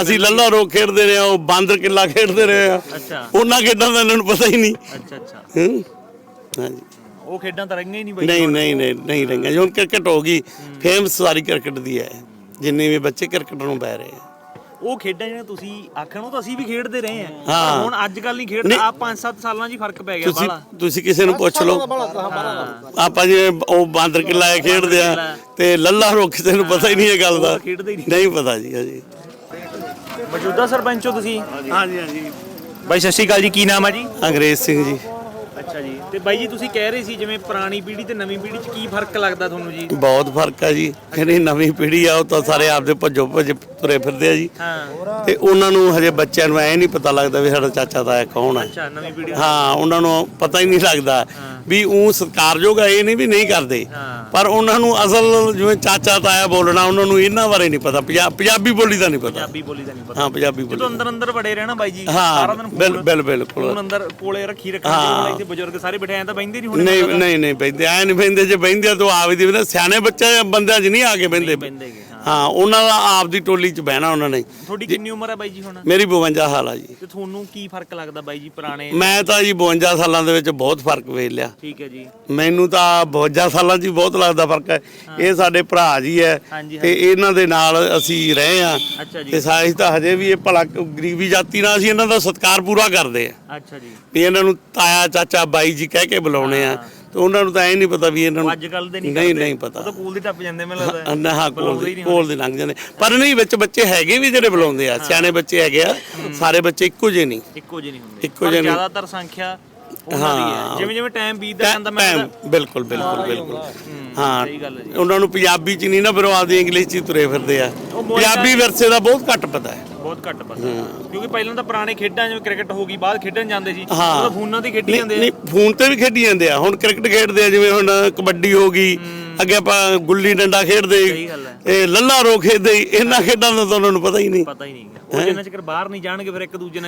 ਅਸੀਂ ਲੱਲਾ ਰੋਕ ਖੇਡਦੇ ਰਹੇ ਆ ਉਹ ਬਾਂਦਰ ਕਿੱਲਾ ਖੇਡਦੇ ਰਹੇ ਆ ਅੱਛਾ। ਉਹਨਾਂ ਖੇਡਾਂ ਦਾ ਇਹਨਾਂ ਨੂੰ ਪਤਾ ਹੀ ਨਹੀਂ। ਅੱਛਾ ਅੱਛਾ। ਹੂੰ? ਹਾਂਜੀ। ਉਹ ਖੇਡਾਂ ਤਾਂ ਰਹੀਆਂ ਹੀ ਨਹੀਂ ਬਾਈ। ਨਹੀਂ ਨਹੀਂ ਨਹੀਂ ਨਹੀਂ ਰੰਗਾ ਹੁਣ ਕ੍ਰਿਕਟ ਹੋ ਗਈ ਫੇਮਸ ਸਾਰੀ ਕ੍ਰਿਕਟ ਦੀ ਹੈ। ਜਿੰਨੇ ਵੀ ਬੱਚੇ ਕ੍ਰਿਕਟ ਨੂੰ ਬਹਿ ਰਹੇ ਆ। ਉਹ ਖੇਡਾਂ ਜਿਹੜੀਆਂ ਤੁਸੀਂ ਆਖਣ ਉਹ ਤਾਂ ਅਸੀਂ ਵੀ ਖੇਡਦੇ ਰਹੇ ਆ ਹਾਂ। ਪਰ ਹੁਣ ਅੱਜ ਕੱਲ ਨਹੀਂ ਖੇਡਦੇ ਆ 5-7 ਸਾਲਾਂ 'ਚ ਹੀ ਫ਼ਰਕ ਪੈ ਗਿਆ ਤੁਸੀਂ ਬਾਲਾ ਤੁਸੀਂ ਕਿਸੇ ਨੂੰ ਪੁੱਛ ਲਓ। ਆਪਾਂ ਜਿਵੇਂ ਉਹ ਬਾਂਦਰ ਕਿੱਲਾ ਖੇਡਦੇ ਆ ਤੇ ਲੱਲਾ ਰੋਕ ਕਿਸੇ ਨੂੰ ਪਤਾ ਹੀ ਨਹੀਂ ਇਹ ਗੱਲ ਦਾ। ਖੇਡਦੇ ਹੀ ਨਹੀਂ। ਨਹੀਂ ਪਤਾ ਜੀ ਅਜੇ ਮੌਜੂਦਾ ਸਰਪੰਚ ਹੋ ਤੁਸੀਂ? ਹਾਂਜੀ ਹਾਂਜੀ। ਬਾਈ ਸਤਿ ਸ਼੍ਰੀ ਅਕਾਲ ਜੀ ਕੀ ਨਾਮ ਹੈ ਜੀ? ਅੰਗਰੇਜ਼ ਸਿੰਘ ਜੀ। ਤੇ ਬਾਈ ਜੀ ਤੁਸੀਂ ਕਹਿ ਰਹੇ ਸੀ ਜਿਵੇਂ ਪੁਰਾਣੀ ਪੀੜ੍ਹੀ ਤੇ ਨਵੀਂ ਪੀੜ੍ਹੀ 'ਚ ਕੀ ਫ਼ਰਕ ਲੱਗਦਾ ਤੁਹਾਨੂੰ ਜੀ? ਬਹੁਤ ਫ਼ਰਕ ਆ ਜੀ। ਜਿਹੜੀ ਨਵੀਂ ਪੀੜ੍ਹੀ ਆ ਉਹ ਤਾਂ ਸਾਰੇ ਆਪਦੇ ਭੱਜੋ ਭੱਜ ਤੁਰੇ ਫਿਰਦੇ ਆ ਜੀ। ਹਾਂ। ਤੇ ਉਹਨਾਂ ਨੂੰ ਹਜੇ ਬੱਚਿਆਂ ਨੂੰ ਐ ਨਹੀਂ ਪਤਾ ਲੱਗਦਾ ਵੀ ਸਾਡਾ ਚਾਚਾ ਤਾਇਆ ਕੌਣ ਆ। ਅੱਛਾ ਨਵੀਂ ਪੀੜ੍ਹੀ ਹਾਂ ਉਹਨਾਂ ਨੂੰ ਪਤਾ ਹੀ ਨਹੀਂ ਲੱਗਦਾ ਵੀ ਉਹ ਸਤਿਕਾਰਯੋਗ ਆ ਇਹ ਨਹੀਂ ਵੀ ਨਹੀਂ ਕਰਦੇ। ਪਰ ਉਹਨਾਂ ਨੂੰ ਅਸਲ ਜਿਵੇਂ ਚਾਚਾ ਤਾਇਆ ਬੋਲਣਾ ਉਹਨਾਂ ਨੂੰ ਇਹਨਾਂ ਬਾਰੇ ਨਹੀਂ ਪਤਾ। ਪੰਜਾ- ਪੰਜਾਬੀ ਬੋਲੀ ਦਾ ਨਹੀਂ ਪਤਾ। ਪੰਜਾਬੀ ਬੋਲੀ ਦਾ ਨਹੀਂ ਪਤਾ। ਹਾਂ ਪੰਜਾਬੀ ਜਦੋਂ ਬੋਲੀ ਅੰਦਰ ਅੰਦਰ ਵੜੇ ਰਹਿਣਾ ਬਾਈ ਜੀ ਹਾਂ ਦਿਨ ਬਿਲ ਬਿਲ ਬਿਲਕੁਲ। ਅੰਦਰ ਕੋਲੇ ਰੱਖੀ ਹੁਣ ਇੱਥੇ ਬਜ਼ੁਰਗ ਸਾਰੇ ਬਿਠਾਏ ਤਾਂ ਬੈਂਦੇ ਨਹੀਂ ਹੁਣ ਨਹੀਂ ਨਹੀਂ ਨਹੀਂ ਬੈਂਦੇ ਐ ਨਹੀਂ ਬੈਂਦੇ ਜੇ ਬੈਂਦੇ ਤਾਂ ਆਪ ਦੀ ਵੀ ਸਿਆਣੇ ਬੱਚੇ ਬੰਦਿਆਂ 'ਚ ਨਹੀਂ ਆ ਕੇ ਬੈਂਦੇ ਬੈਂਦੇਗੇ ਹਾਂ ਉਹਨਾਂ ਦਾ ਆਪ ਦੀ ਟੋਲੀ 'ਚ ਬਹਿਣਾ ਉਹਨਾਂ ਨੇ। ਤੁਹਾਡੀ ਕਿੰਨੀ ਉਮਰ ਹੈ ਬਾਈ ਜੀ ਹੁਣ? ਮੇਰੀ 52 ਸਾਲ ਆ ਜੀ। ਤੇ ਤੁਹਾਨੂੰ ਕੀ ਫ਼ਰਕ ਲੱਗਦਾ ਬਾਈ ਜੀ ਪੁਰਾਣੇ? ਮੈਂ ਤਾਂ ਜੀ 52 ਸਾਲਾਂ ਦੇ ਵਿੱਚ ਬਹੁਤ ਫ਼ਰਕ ਵੇਖ ਲਿਆ। ਠੀਕ ਹੈ ਜੀ। ਮੈਨੂੰ ਤਾਂ 52 ਸਾਲਾਂ 'ਚ ਹੀ ਬਹੁਤ ਲੱਗਦਾ ਫ਼ਰਕ ਹੈ। ਇਹ ਸਾਡੇ ਭਰਾ ਜੀ ਹੈ ਹਾਂਜੀ, ਤੇ ਇਹਨਾਂ ਦੇ ਨਾਲ ਅਸੀਂ ਰਹੇ ਆ ਅੱਛਾ ਜੀ। ਤੇ ਸਾਇਸ ਤਾਂ ਹਜੇ ਵੀ ਇਹ ਭਲਾ ਗਰੀਬੀ ਜਾਤੀ ਨਾਲ ਅਸੀਂ ਇਹਨਾਂ ਦਾ ਸਤਿਕਾਰ ਪੂਰਾ ਕਰਦੇ ਆ ਅੱਛਾ ਜੀ। ਵੀ ਇਹਨਾਂ ਨੂੰ ਤਾਇਆ ਚਾਚਾ ਬਾਈ ਜੀ ਕਹਿ ਕੇ ਬੁਲਾਉਣੇ ਆ। ਤੇ ਉਹਨਾਂ ਨੂੰ ਤਾਂ ਐ ਨਹੀਂ ਪਤਾ ਵੀ ਇਹਨਾਂ ਨੂੰ ਅੱਜ ਕੱਲ ਦੇ ਨਹੀਂ ਨਹੀਂ। ਨਹੀਂ ਉਹ ਪਤਾ ਤਾਂ ਕੂਲ ਦੀ ਟੱਪ ਜਾਂਦੇ ਮੈਨੂੰ ਲੱਗਦਾ। ਨਾ ਹਾਂ ਕੋਲ ਦੇ ਕੋਲ ਦੇ ਲੰਘ ਜਾਂਦੇ। ਪਰ ਨਹੀਂ ਵਿੱਚ ਬੱਚੇ ਹੈਗੇ ਵੀ ਜਿਹੜੇ ਬੁਲਾਉਂਦੇ ਆ। ਸਿਆਣੇ ਬੱਚੇ ਹੈਗੇ ਆ। ਸਾਰੇ ਬੱਚੇ ਇੱਕੋ ਜਿਹੇ ਨਹੀਂ। ਇੱਕੋ ਜਿਹੇ ਨਹੀਂ ਹੁੰਦੇ। ਇੱਕੋ ਜਿਹੇ। ਜ਼ਿਆਦਾਤਰ ਸੰਖਿਆ ਹੈ। ਜਿਵੇਂ ਜਿਵੇਂ ਟਾਈਮ ਬੀਤਦਾ ਜਾਂਦਾ ਮੈਂ ਟਾਈਮ ਬਿਲਕੁਲ ਬਿਲਕੁਲ ਬਿਲਕੁਲ। ਹਾਂ ਉਹਨਾਂ ਨੂੰ ਪੰਜਾਬੀ ਚ ਨਹੀਂ ਨਾ ਉਹ ਆਪਦੀ ਇੰਗਲਿਸ਼ ਚ ਤੁਰੇ ਫਿਰਦੇ ਆ। ਉਹ ਪੰਜਾਬੀ ਵਿਰਸੇ ਦਾ ਬਹੁਤ ਘੱਟ ਪਤਾ ਹੈ। ਬਹੁਤ ਘੱਟ ਪਤਾ ਕਿਉਂਕਿ ਪਹਿਲਾਂ ਤਾਂ ਪੁਰਾਣੇ ਖੇਡਾਂ ਜਿਵੇਂ ਕ੍ਰਿਕਟ ਹੋ ਗਈ ਬਾਅਦ ਖੇਡਣ ਜਾਂਦੇ ਸੀ। ਉਹ ਫੋਨਾਂ ਤੇ ਖੇਡੀ ਜਾਂਦੇ ਆ। ਨਹੀਂ ਫੋਨ ਤੇ ਵੀ ਖੇਡੀ ਜਾਂਦੇ ਆ। ਹੁਣ ਕ੍ਰਿਕਟ ਖੇਡਦੇ ਆ ਜਿਵੇਂ ਹੁਣ ਕਬੱਡੀ ਹੋ ਗਈ ਅੱਗੇ ਆਪਾਂ ਗੁੱਲੀ ਡੰਡਾ ਖੇਡਦੇ ਇਹ ਲੱਲਾ ਰੋ ਖੇਡਦੇ ਇਹਨਾਂ ਖੇਡਾਂ ਦਾ ਤਾਂ ਉਹਨਾਂ ਨੂੰ ਪਤਾ ਹੀ ਨਹੀਂ। ਪਤਾ ਹੀ ਨਹੀਂ ਉਹ ਜਿੰਨਾ ਚਿਰ ਬਾਹਰ ਨਹੀਂ ਜਾਣਗੇ ਫਿਰ ਇੱਕ ਦੂਜੇ ਨਾਲ